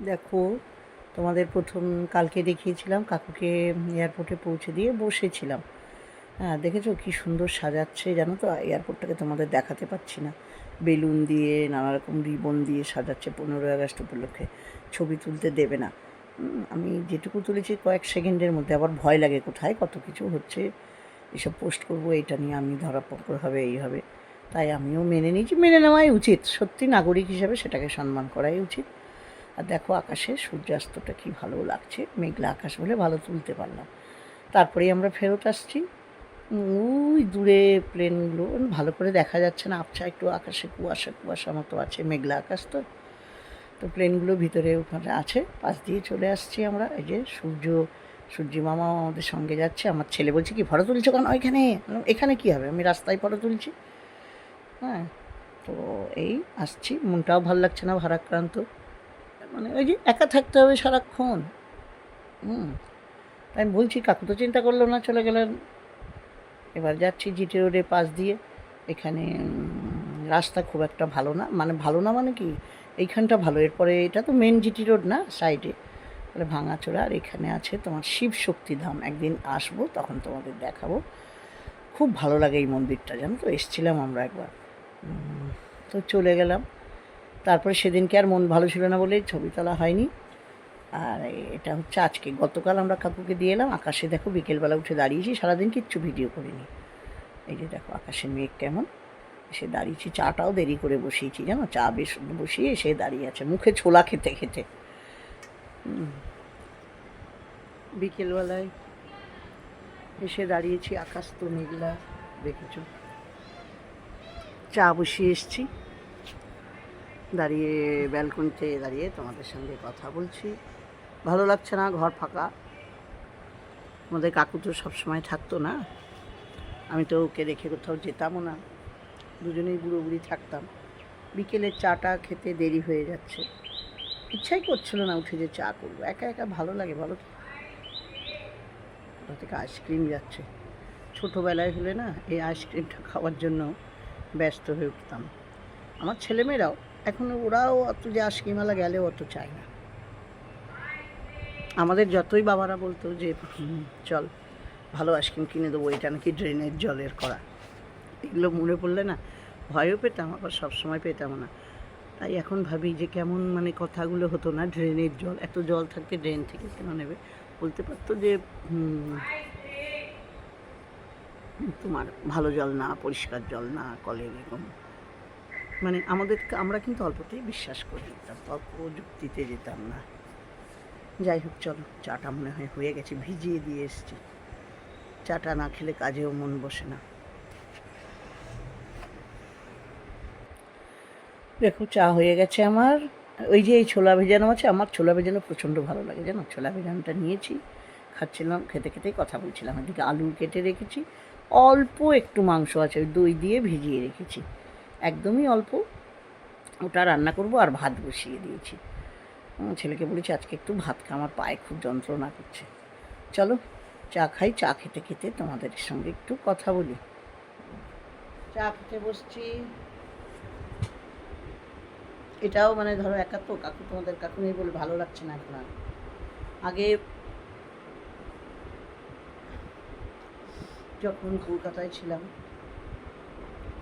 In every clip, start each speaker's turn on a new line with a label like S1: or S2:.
S1: দেখো, তোমাদের প্রথম কালকে দেখিয়েছিলাম, কাকুকে এয়ারপোর্টে পৌঁছে দিয়ে বসেছিলাম। হ্যাঁ দেখেছ কি সুন্দর সাজাচ্ছে জানো তো? এয়ারপোর্টটাকে তোমাদের দেখাতে পাচ্ছি না। বেলুন দিয়ে নানা রকম রিবন দিয়ে সাজাচ্ছে পনেরোই আগস্ট উপলক্ষে। ছবি তুলতে দেবে না। আমি যেটুকু তুলেছি কয়েক সেকেন্ডের মধ্যে, আবার ভয় লাগে কোথায়, কত কিছু হচ্ছে, এসব পোস্ট করব, এটা নিয়ে আমি ধরা পকড় হবে, এই হবে। তাই আমিও মেনে নিয়েছি, মেনে নেওয়াই উচিত। সত্যি নাগরিক হিসাবে সেটাকে সম্মান করাই উচিত। আর দেখো আকাশে সূর্যাস্তটা কি ভালো লাগছে, মেঘলা আকাশ বলে ভালো তুলতে পারলাম। তারপরেই আমরা ফেরত আসছি। ওই দূরে প্লেনগুলো ভালো করে দেখা যাচ্ছে না, আবছা একটু আকাশে, কুয়াশা কুয়াশা মতো আছে, মেঘলা আকাশ তো। তো প্লেনগুলো ভিতরে ওখানে আছে, পাশ দিয়ে চলে আসছি আমরা। এই যে সূর্য, সূর্যি মামা আমাদের সঙ্গে যাচ্ছে। আমার ছেলে বলছে কি, ফটো তুলছো কেন ওইখানে? এখানে কি হবে? আমি রাস্তায় ফটো তুলছি। হ্যাঁ তো এই আসছি। মনটাও ভালো লাগছে না, ভারাক্রান্ত। মানে ওই যে একা থাকতে হবে সারাক্ষণ। হুম, আমি বলছি, কাকু তো চিন্তা করল না, চলে গেলেন। এবার যাচ্ছি জিটি রোডের পাশ দিয়ে। এখানে রাস্তা খুব একটা ভালো না। মানে ভালো না মানে কি? এইখানটা ভালো। এরপরে এটা তো মেন জিটি রোড না সাইডে তাহলে ভাঙাচোরা, আর এখানে আছে তোমার শিব শক্তি ধাম। একদিন আসব, তখন তোমাদের দেখাবো। খুব ভালো লাগে এই মন্দিরটা, জানো তো? এসছিলাম আমরা একবার। তো চলে গেলাম। তারপরে সেদিনকে আর মন ভালো ছিল না বলে ছবি তোলা হয়নি। আর এটা হচ্ছে আজকে। গতকাল আমরা কাকুকে দিয়ে এলাম। আকাশে দেখো বিকেলবেলা উঠে দাঁড়িয়েছি। সারাদিন কিচ্ছু ভিডিও করিনি। এই যে দেখো আকাশের মেঘ কেমন। এসে দাঁড়িয়েছি। চাটাও দেরি করে বসিয়েছি, জানো? চা বেশ বসিয়ে এসে দাঁড়িয়ে আছে। মুখে ছোলা খেতে খেতে। বিকেলবেলায় এসে দাঁড়িয়েছি। আকাশ তো মেঘলা, দেখেছ? চা বসিয়ে এসছি। দাঁড়িয়ে ব্যালকনিতে দাঁড়িয়ে তোমাদের সঙ্গে কথা বলছি। ভালো লাগছে না, ঘর ফাঁকা। আমাদের কাকু তো সবসময় থাকতো না। আমি তো ওকে রেখে কোথাও যেতামও না। দুজনেই বুড়ো বুড়ি থাকতাম। বিকেলের চাটা খেতে দেরি হয়ে যাচ্ছে। ইচ্ছাই করছিল না উঠে যে চা করব। একা একা ভালো লাগে বলো তো? থেকে আইসক্রিম যাচ্ছে? ছোটোবেলায় হলে না এই আইসক্রিমটা খাওয়ার জন্য ব্যস্ত হয়ে উঠতাম। আমার ছেলেমেয়েরাও এখন ওরাও অত যে আইসক্রিমওয়ালা গেলে অত চায় না। আমাদের যতই বাবারা বলতো যে চল, ভালো আইসক্রিম কিনে দেবো, এটা নাকি ড্রেনের জলের করা এগুলো মনে পড়লে না, ভয়ও পেতাম, আবার সবসময় পেতাম না। তাই এখন ভাবি যে, কেমন মানে কথাগুলো হতো না, ড্রেনের জল, এত জল থাকতে ড্রেন থেকে কেন নেবে? বলতে পারতো যে তোমার ভালো জল না, পরিষ্কার জল না কলের এরকম মানে আমাদের আমরা কিন্তু অল্পতেই বিশ্বাস করে। নিতাম তর্ক যুক্তিতে যেতাম না। যাই হোক, চলো, চাটা মনে হয় হয়ে গেছে, ভিজিয়ে দিয়ে এসছি। চাটা না খেলে কাজেও মন বসে না। দেখো, চা হয়ে গেছে আমার। ওই যে এই ছোলা ভেজানো আছে, আমার ছোলা ভেজানো প্রচণ্ড ভালো লাগে, জানো? ছোলা ভেজানোটা নিয়েছি, খাচ্ছিলাম, খেতে খেতেই কথা বলছিলাম। এদিকে আলু কেটে রেখেছি, অল্প একটু মাংস আছে, ওই দই দিয়ে ভিজিয়ে রেখেছি। একদমই অল্প। ওটা রান্না করব আর ভাত বসিয়ে দিয়েছি। ছেলেকে বলেছি, আজকে একটু ভাত খা, আমার পায়ে খুব যন্ত্রণা করছে। চলো, চা খাই, চা খেতে খেতে তোমাদের সঙ্গে একটু কথা বলি। চা খেতে বসছি। এটাও মানে ধরো একা তো, কাকু তোমাদের কাকু নেই বলে ভালো লাগছে না এখন আর। আগে যখন কলকাতায় ছিলাম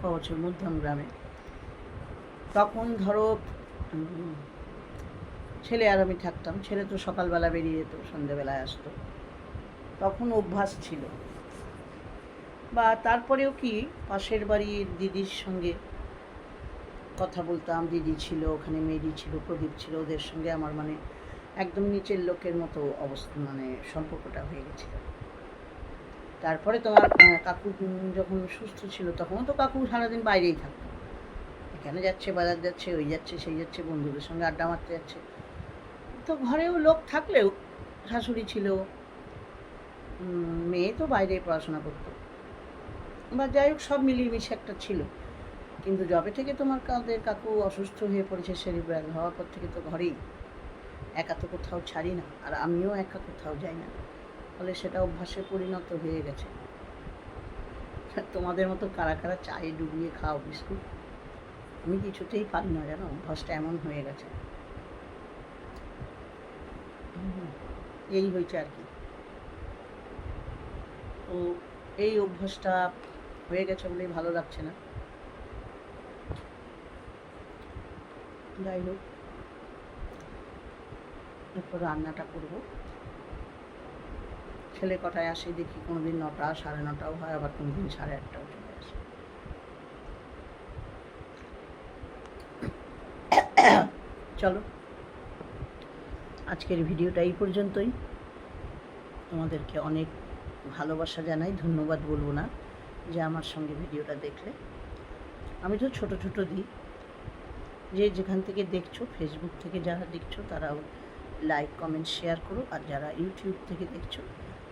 S1: বছর মধ্যম গ্রামে তখন ধরো ছেলে আর আমি থাকতাম, ছেলে তো সকালবেলা বেরিয়ে যেত, সন্ধেবেলায় আসতো। তখন অভ্যাস ছিল। বা তারপরেও কি, পাশের বাড়ির দিদির সঙ্গে কথা বলতাম, দিদি ছিল, ওখানে মেয়েদি ছিল, প্রদীপ ছিল, ওদের সঙ্গে আমার মানে একদম নিচের লোকের মতো অবস্থা মানে সম্পর্কটা হয়ে গেছিল। তারপরে তোমার কাকু যখন সুস্থ ছিল, তখনও তো কাকু সারাদিন বাইরেই থাকতো। এখানে যাচ্ছে, বাজার যাচ্ছে, ওই যাচ্ছে, সেই যাচ্ছে, বন্ধুদের সঙ্গে আড্ডা মারতে যাচ্ছে। তো ঘরেও লোক থাকলেও, শাশুড়ি ছিল মেয়ে তো বাইরে পড়াশোনা করতো। বা যাই হোক, সব মিলিয়েমিশে একটা ছিল। কিন্তু যবে থেকে তোমার কাদের কাকু অসুস্থ হয়ে পড়েছে সেরিব্রাল হওয়ার পর থেকে তো ঘরেই। একা তো কোথাও ছাড়ি না, আর আমিও একা কোথাও যাই না। ফলে সেটা অভ্যাসে পরিণত হয়ে গেছে। তোমাদের মতো কারা কারা চায়ে ডুবিয়ে খাও বিস্কুট? আমি কিছুতেই পারি না জানো, অভ্যাসটা এমন হয়ে গেছে। এই হয়েছে আর কি। তো এই অভ্যাসটা হয়ে গেছে বলেই ভালো লাগছে না। যাই হোক, এরপর রান্নাটা করব। ছেলে কটায় আসে, দেখি কোনোদিন নটা, সাড়ে নটাও হয়, আবার কোনোদিন সাড়ে আটটাও চলে আসে। চলো, আজকের ভিডিওটা এই পর্যন্তই। তোমাদেরকে অনেক ভালোবাসা জানাই, ধন্যবাদ বলব না যে আমার সঙ্গে ভিডিওটা দেখলে। আমি তো ছোট ছোট দিই। যে যেখান থেকে দেখছ ফেসবুক থেকে যারা দেখছ, তারাও লাইক কমেন্ট শেয়ার করো। আর যারা ইউটিউব থেকে দেখছ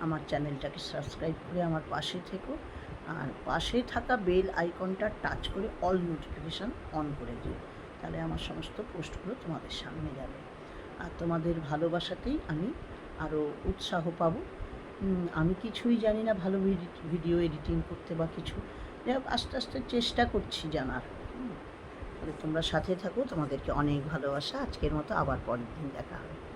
S1: আমার চ্যানেলটাকে সাবস্ক্রাইব করে আমার পাশে থেকো। আর পাশে থাকা বেল আইকনটা টাচ করে অল নোটিফিকেশান অন করে দিও। তাহলে আমার সমস্ত পোস্টগুলো তোমাদের সামনে যাবে। আর তোমাদের ভালোবাসাতেই আমি আরও উৎসাহ পাবো। আমি কিছুই জানি না ভালো ভিডিও এডিটিং করতে বা কিছু। যাই হোক, আস্তে আস্তে চেষ্টা করছি জানার। তাহলে তোমরা সাথে থাকো। তোমাদেরকে অনেক ভালোবাসা। আজকের মতো আবার পরের দিন দেখা হবে।